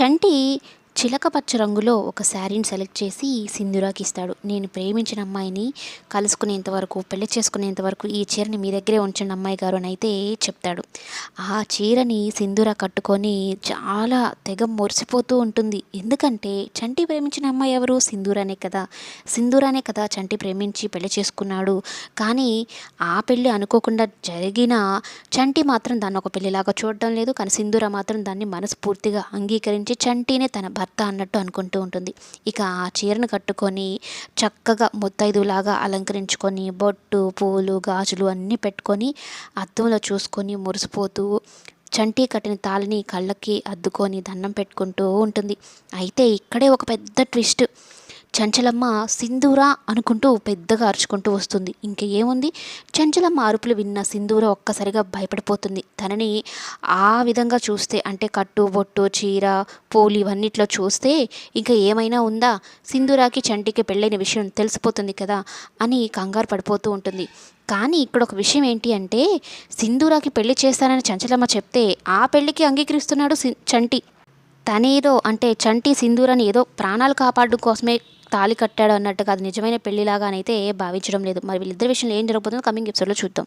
చంటి చిలక పచ్చ రంగులో ఒక శారీని సెలెక్ట్ చేసి సింధురాకి ఇస్తాడు. నేను ప్రేమించిన అమ్మాయిని కలుసుకునేంత వరకు పెళ్ళి చేసుకునేంత వరకు ఈ చీరని మీ దగ్గరే ఉంచండి అమ్మాయి గారు అని అయితే చెప్తాడు. ఆ చీరని సింధుర కట్టుకొని చాలా తెగ మురిసిపోతూ ఉంటుంది. ఎందుకంటే చంటి ప్రేమించిన అమ్మాయి ఎవరు? సింధూరానే కదా. సింధూరానే కదా చంటి ప్రేమించి పెళ్ళి చేసుకున్నాడు. కానీ ఆ పెళ్ళి అనుకోకుండా జరిగిన చంటి మాత్రం దాన్ని ఒక పెళ్ళిలాగా చూడడం లేదు. కానీ సింధూర మాత్రం దాన్ని మనస్ఫూర్తిగా అంగీకరించి చంటినే తన భర్త అన్నట్టు అనుకుంటూ ఉంటుంది. ఇక ఆ చీరను కట్టుకొని చక్కగా ముత్తైదులాగా అలంకరించుకొని బొట్టు పూలు గాజులు అన్నీ పెట్టుకొని అద్దంలో చూసుకొని మురిసిపోతూ చంటి కట్టిన తాళిని కళ్ళకి అద్దుకొని దండం పెట్టుకుంటూ ఉంటుంది. అయితే ఇక్కడే ఒక పెద్ద ట్విస్ట్. చంచలమ్మ సింధూర అనుకుంటూ పెద్దగా అరుచుకుంటూ వస్తుంది. ఇంక ఏముంది? చంచలమ్మ అరుపులు విన్న సింధూర ఒక్కసారిగా భయపడిపోతుంది. తనని ఆ విధంగా చూస్తే అంటే కట్టు బొట్టు చీర పోలి ఇవన్నిట్లో చూస్తే ఇంకా ఏమైనా ఉందా? సింధూరాకి చంటికి పెళ్ళైన విషయం తెలిసిపోతుంది కదా అని కంగారు పడిపోతూ ఉంటుంది. కానీ ఇక్కడ ఒక విషయం ఏంటి అంటే సింధూరాకి పెళ్ళి చేస్తానని చంచలమ్మ చెప్తే ఆ పెళ్ళికి అంగీకరిస్తున్నాడు చంటి. తనేదో అంటే చంటి సింధూరని ఏదో ప్రాణాలు కాపాడడం కోసమే తాళి కట్టాడు అన్నట్టుగా అది నిజమైన పెళ్ళిలాగానైతే భావించడం లేదు. మరి వీళ్ళిద్దరి విషయంలో ఏం జరగబోతుందో కమింగ్ ఎపిసోడ్లో చూద్దాం.